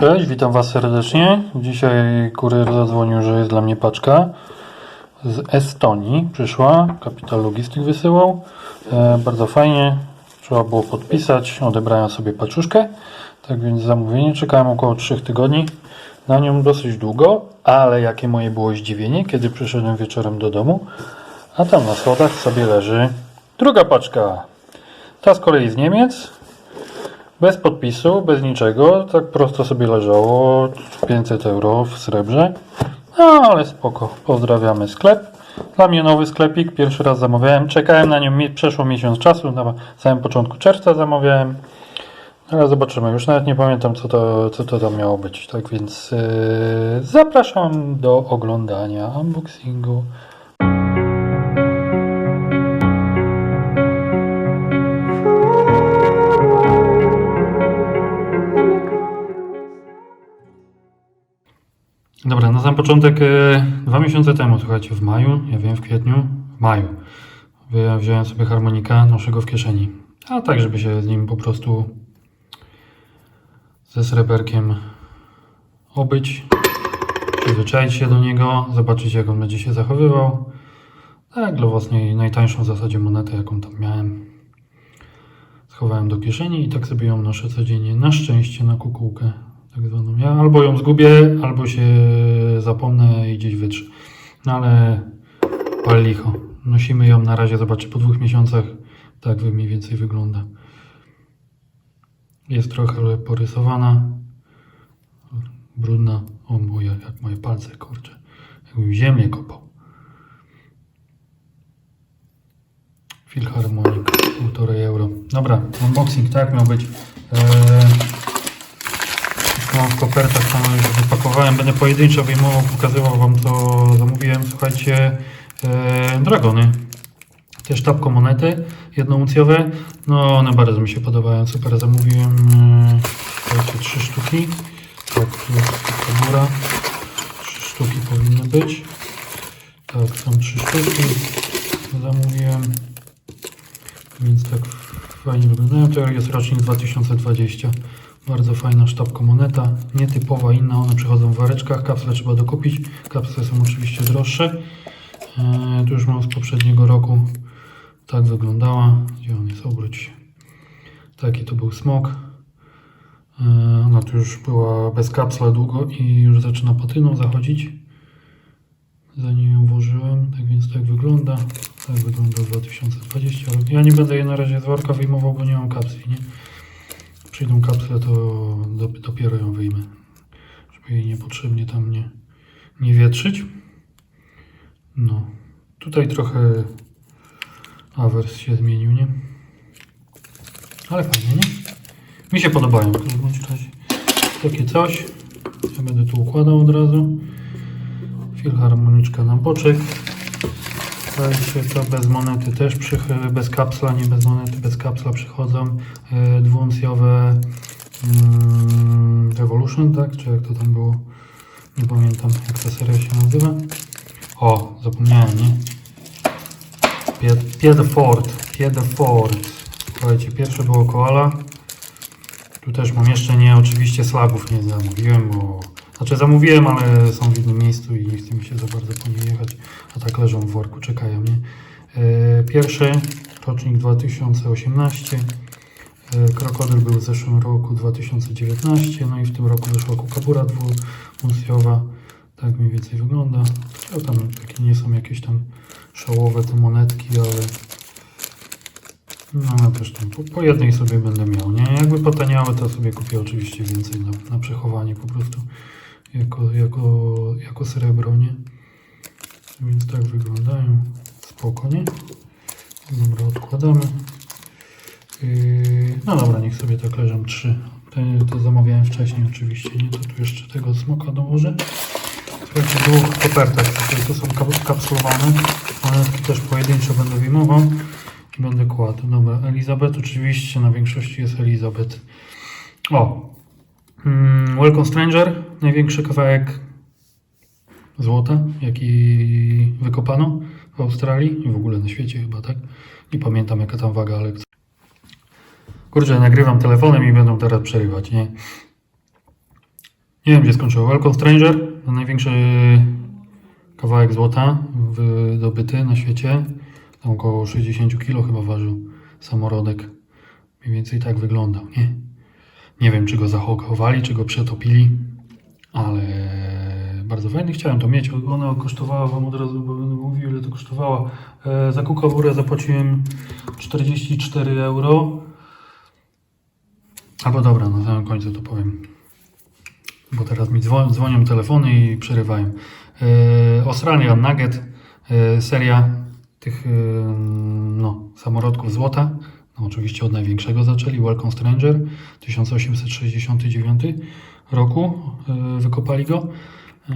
Cześć, witam Was serdecznie. Dzisiaj kurier zadzwonił, że jest dla mnie paczka z Estonii. Przyszła, Capital Logistic wysyłał. E, bardzo fajnie, trzeba było podpisać. Odebrałem sobie paczuszkę, tak więc zamówienie. Czekałem około 3 tygodni na nią dosyć długo, ale jakie moje było zdziwienie, kiedy przyszedłem wieczorem do domu, a tam na schodach sobie leży druga paczka. Ta z kolei z Niemiec, bez podpisu, bez niczego, tak prosto sobie leżało 500 euro w srebrze. No ale spoko, pozdrawiamy sklep. Dla mnie nowy sklepik, pierwszy raz zamawiałem, czekałem na nią, przeszło miesiąc czasu, na samym początku czerwca zamawiałem. Ale zobaczymy, już nawet nie pamiętam co to, co to tam miało być, tak więc yy, zapraszam do oglądania unboxingu. Na sam początek, e, dwa miesiące temu, słuchajcie, w maju, ja wiem w kwietniu, w maju, wziąłem sobie harmonika, noszę go w kieszeni. A tak, żeby się z nim po prostu ze sreberkiem obyć, przyzwyczaić się do niego, zobaczyć jak on będzie się zachowywał. Tak, dla własnej najtańszą w zasadzie monetę, jaką tam miałem. Schowałem do kieszeni i tak sobie ją noszę codziennie. Na szczęście na kukułkę, tak zwaną. Ja albo ją zgubię, albo się zapomnę i gdzieś wytrze. No ale pal licho. Nosimy ją na razie, zobaczcie, po dwóch miesiącach tak mniej więcej wygląda. Jest trochę porysowana, brudna. O moje, jak moje palce, kurczę. Jakbym ziemię kopał. Filharmonik, 1,5 euro. Dobra, unboxing, tak miał być. Eee, kopertach, tam już wypakowałem. Będę pojedynczo wyjmował, pokazywał Wam co zamówiłem. Słuchajcie, eee, dragony. Te sztabko monety, jednouncjowe. No one bardzo mi się podobają, super. Zamówiłem eee, słuchajcie, trzy sztuki. Tak, jest kabura. Trzy sztuki powinny być. Tak, są trzy sztuki. Zamówiłem. Więc tak fajnie wyglądają. To jest rocznik 2020. Bardzo fajna sztabka moneta. Nietypowa, inna. One przychodzą w woreczkach. Kapsle trzeba dokupić. Kapsle są oczywiście droższe. Eee, tu już mam z poprzedniego roku. Tak wyglądała. Gdzie on jest? Obróć się. Taki to był smok. Eee, Ona tu już była bez kapsla długo i już zaczyna patyną zachodzić. Zanim ją włożyłem, tak więc tak wygląda. Tak wygląda 2020 rok. Ja nie będę jej na razie z worka wyjmował, bo nie mam kapsli, nie? Przyjdą kapsle, to do, dopiero ją wyjmę. Żeby jej niepotrzebnie tam nie, nie wietrzyć. No. Tutaj trochę awers się zmienił, nie? Ale fajnie, nie? Mi się podobają w każdym razie. Takie coś. Ja będę tu układał od razu. Filharmoniczka na boczek. Słuchajcie, to bez monety też przychy, bez kapsla, nie bez monety, bez kapsla przychodzą. Yy, dwuuncjowe mm, Revolution, tak? Czy jak to tam było? Nie pamiętam, jak ta seria się nazywa. O, zapomniałem, nie? Pied- Piedfort, Piedfort. Słuchajcie, pierwsze było Koala. Tu też mam jeszcze nie, oczywiście slagów nie zamówiłem, bo... Znaczy zamówiłem, ale są w innym miejscu i nie chce mi się za bardzo po nie jechać. A tak leżą w worku, czekają, nie? E, Pierwszy, rocznik 2018. E, Krokodyl był w zeszłym roku 2019, no i w tym roku wyszła kukabura dwuuncjowa. Tak mniej więcej wygląda. To tam takie nie są jakieś tam szałowe te monetki, ale no ja też tam po, po jednej sobie będę miał, nie? Jakby potaniały, to sobie kupię oczywiście więcej na, na przechowanie po prostu jako, jako, jako srebro, nie? Więc tak wyglądają. Spoko, nie? Dobra, odkładamy. Yy, no dobra, niech sobie tak leżą trzy. Te, to zamawiałem wcześniej oczywiście, nie? To tu jeszcze tego smoka dołożę. Słuchajcie, kopertach, tutaj to są kap- kapsulowane. Monetki też pojedynczo będę wyjmował i będę kładł. Dobra, Elizabeth oczywiście, na większości jest Elizabeth. O! Mm, Welcome Stranger, największy kawałek złota, jaki wykopano w Australii i w ogóle na świecie chyba, tak? Nie pamiętam jaka tam waga, ale... Kurczę, nagrywam telefonem i będą teraz przerywać, nie? Nie wiem, gdzie skończyło. Welcome Stranger, największy kawałek złota wydobyty na świecie. Tam około 60 kg chyba ważył samorodek. Mniej więcej tak wyglądał, nie? Nie wiem, czy go zachowali, czy go przetopili, ale bardzo fajny. Chciałem to mieć. Ona kosztowała wam od razu, będę mówił, ile to kosztowała. E, za kukawurę zapłaciłem 44 euro. Albo dobra, na samym końcu to powiem. Bo teraz mi dzwonią, dzwonią telefony i przerywają. E, Nugget, e, seria tych e, no, samorodków złota. No, oczywiście od największego zaczęli, Welcome Stranger, 1869 roku e, wykopali go e,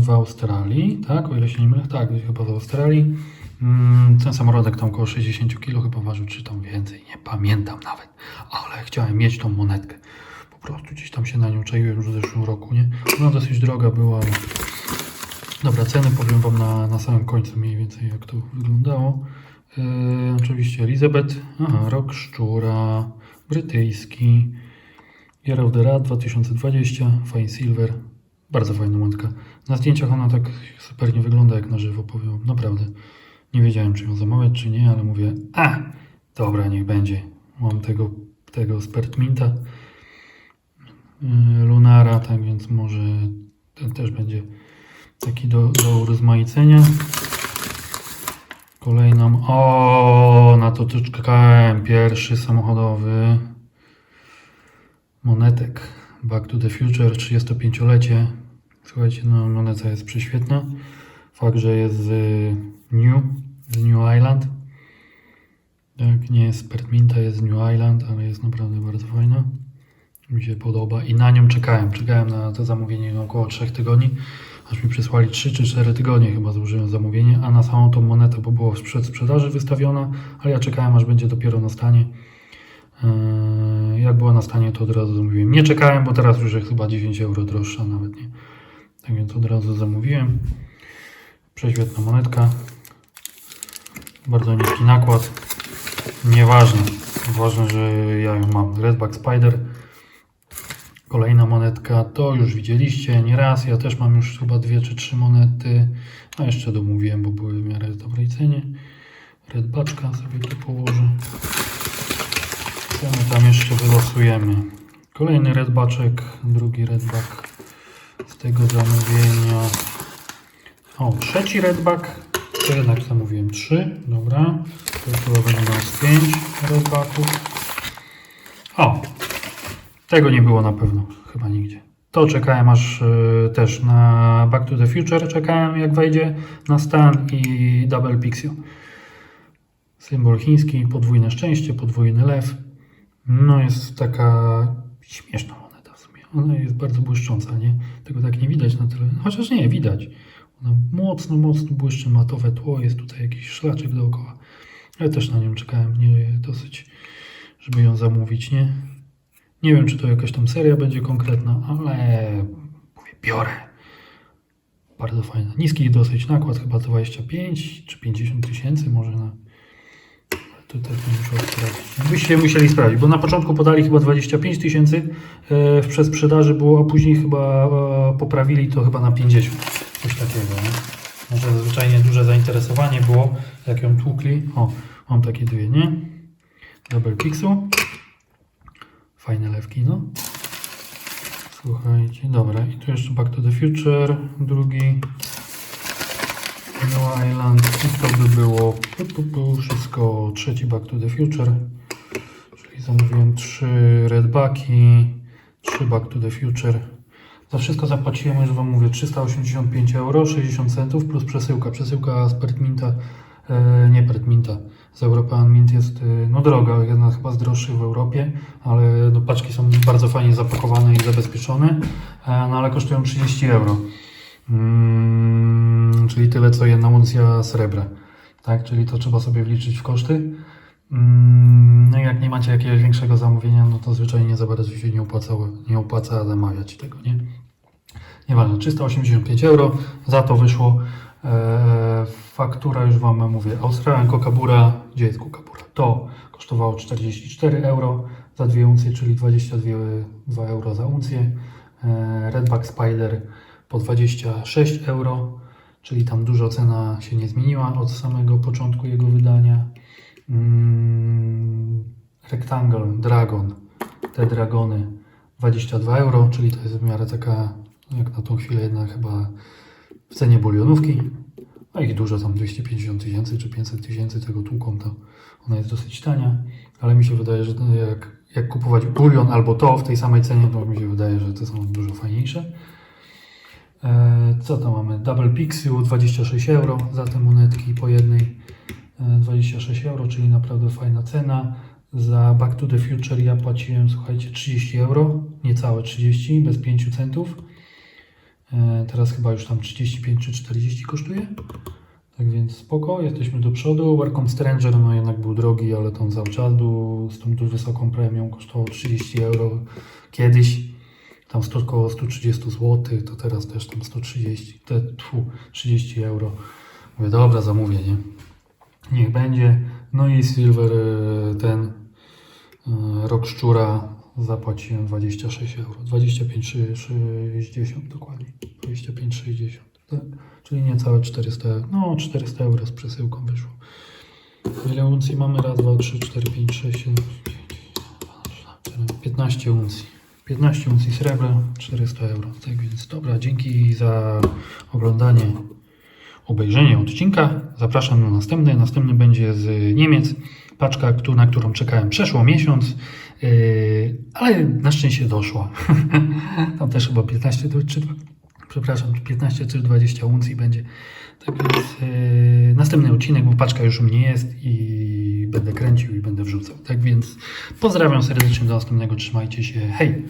w Australii, tak, o ile się nie mylę, tak, chyba w Australii. Mm, Ten samorodek tam około 60 kg chyba ważył, czy tam więcej, nie pamiętam nawet, ale chciałem mieć tą monetkę. Po prostu gdzieś tam się na nią czaiłem już w zeszłym roku, nie? Ona dosyć droga była. Dobra, ceny powiem Wam na, na samym końcu mniej więcej jak to wyglądało. E, oczywiście Elizabeth, aha, Rok Szczura, brytyjski, Year Rat 2020, Fine Silver, bardzo fajna monetka. Na zdjęciach ona tak super nie wygląda jak na żywo, powiem, naprawdę. Nie wiedziałem czy ją zamawiać czy nie, ale mówię, a, dobra, niech będzie. Mam tego, tego Spertminta, yy, Lunara, tak więc może ten też będzie taki do, do urozmaicenia. Kolejną, o, na to czekałem, pierwszy samochodowy monetek Back to the Future 35-lecie. Słuchajcie, no moneta jest prześwietna. Fakt, że jest z New, z New Island. Tak, nie jest z Pertminta, jest z New Island, ale jest naprawdę bardzo fajna. Mi się podoba i na nią czekałem. Czekałem na to zamówienie około 3 tygodni, aż mi przysłali 3 czy 4 tygodnie chyba złożyłem zamówienie, a na samą tą monetę, bo było w przedsprzedaży wystawiona, ale ja czekałem aż będzie dopiero na stanie. Eee, Jak była na stanie, to od razu zamówiłem. Nie czekałem, bo teraz już jest chyba 10 euro droższa nawet nie. Tak więc od razu zamówiłem. Prześwietna monetka. Bardzo niski nakład. Nieważne. Ważne, że ja ją mam. Redback Spider. Kolejna monetka. To już widzieliście nieraz. Ja też mam już chyba dwie czy trzy monety. A jeszcze domówiłem, bo były w miarę dobrej cenie. Redbaczka sobie tu położę. Co my tam jeszcze wylosujemy? Kolejny redbaczek, drugi redback z tego zamówienia. O, trzeci redback. To jednak zamówiłem trzy. Dobra. To chyba będzie nas pięć redbacków. O, tego nie było na pewno, chyba nigdzie. To czekałem aż y, też na Back to the Future. Czekałem jak wejdzie na stan i Double Pixio. Symbol chiński, podwójne szczęście, podwójny lew. No jest taka śmieszna moneta w sumie. Ona jest bardzo błyszcząca, nie? Tego tak nie widać na tyle. Chociaż nie, widać. Ona mocno, mocno błyszczy, matowe tło, jest tutaj jakiś szlaczek dookoła. Ja też na nią czekałem, nie dosyć, żeby ją zamówić, nie? Nie wiem, czy to jakaś tam seria będzie konkretna, ale mówię, biorę. Bardzo fajna. Niski dosyć nakład, chyba 25 czy 50 tysięcy może na... Tutaj to muszę sprawdzić. Byście musieli sprawdzić, bo na początku podali chyba 25 tysięcy e, w przesprzedaży było, a później chyba e, poprawili to chyba na 50. Coś takiego, nie? Może zwyczajnie duże zainteresowanie było, jak ją tłukli. O, mam takie dwie, nie? Double Pixel. Fajne lewki, no. Słuchajcie, dobra. I tu jeszcze Back to the Future, drugi. New Island. I to by było pu, pu, pu, wszystko trzeci Back to the Future. Czyli zamówiłem trzy redbacki, trzy Back to the Future. Za wszystko zapłaciłem, już Wam mówię, 385 euro, 60 centów plus przesyłka. Przesyłka z Pertminta, e, nie Pertminta, z European Mint jest e, no droga, jedna chyba z droższych w Europie, ale no, paczki są bardzo fajnie zapakowane i zabezpieczone, e, no ale kosztują 30 euro. Mm, czyli tyle co jedna uncja srebra. Tak, czyli to trzeba sobie wliczyć w koszty. Mm, No jak nie macie jakiegoś większego zamówienia, no to zwyczajnie za bardzo się nie opłacało, nie opłaca zamawiać tego, nie? Nieważne, 385 euro, za to wyszło faktura, już Wam mówię, Australian Kokabura, gdzie jest Kokabura? To kosztowało 44 euro za dwie uncje, czyli 22 2 euro za uncję. e, Redback Spider po 26 euro, czyli tam dużo cena się nie zmieniła od samego początku jego wydania. Mm, Rectangle Dragon, te dragony 22 euro, czyli to jest w miarę taka, jak na tą chwilę jedna chyba w cenie bulionówki. A ich dużo, tam 250 tysięcy czy 500 tysięcy tego tłuką, to ona jest dosyć tania, ale mi się wydaje, że jak, jak kupować bulion albo to w tej samej cenie, to mi się wydaje, że te są dużo fajniejsze. E, co to mamy? Double Pixiu 26 euro za te monetki po jednej. E, 26 euro, czyli naprawdę fajna cena. Za Back to the Future ja płaciłem, słuchajcie, 30 euro, niecałe 30, bez 5 centów. E, Teraz chyba już tam 35 czy 40 kosztuje. Tak więc spoko, jesteśmy do przodu. Welcome Stranger no jednak był drogi, ale to cały czas był z tą wysoką premią, kosztował 30 euro kiedyś. Tam sto- około 130 zł, to teraz też tam 130, te, tfu, 30 euro. Mówię, dobra, zamówię, nie? Niech będzie. No i Silver e, ten e, rok szczura zapłaciłem 26 euro. 25,60 dokładnie. 25,60. Tak? Czyli niecałe 400 euro. No 400 euro z przesyłką wyszło. Ile uncji mamy? Raz, dwa, trzy, cztery, pięć, sześć, siedem, 15 uncji. 15 uncji srebra, 400 euro. Tak więc dobra, dzięki za oglądanie, obejrzenie odcinka. Zapraszam na następny. Następny będzie z Niemiec. Paczka, na którą czekałem przeszło miesiąc, ale na szczęście doszła. Tam też chyba 15 to- czy przepraszam, 15 czy 20 uncji będzie. Tak więc yy, następny odcinek, bo paczka już u mnie jest i będę kręcił i będę wrzucał. Tak więc pozdrawiam serdecznie do następnego. Trzymajcie się. Hej!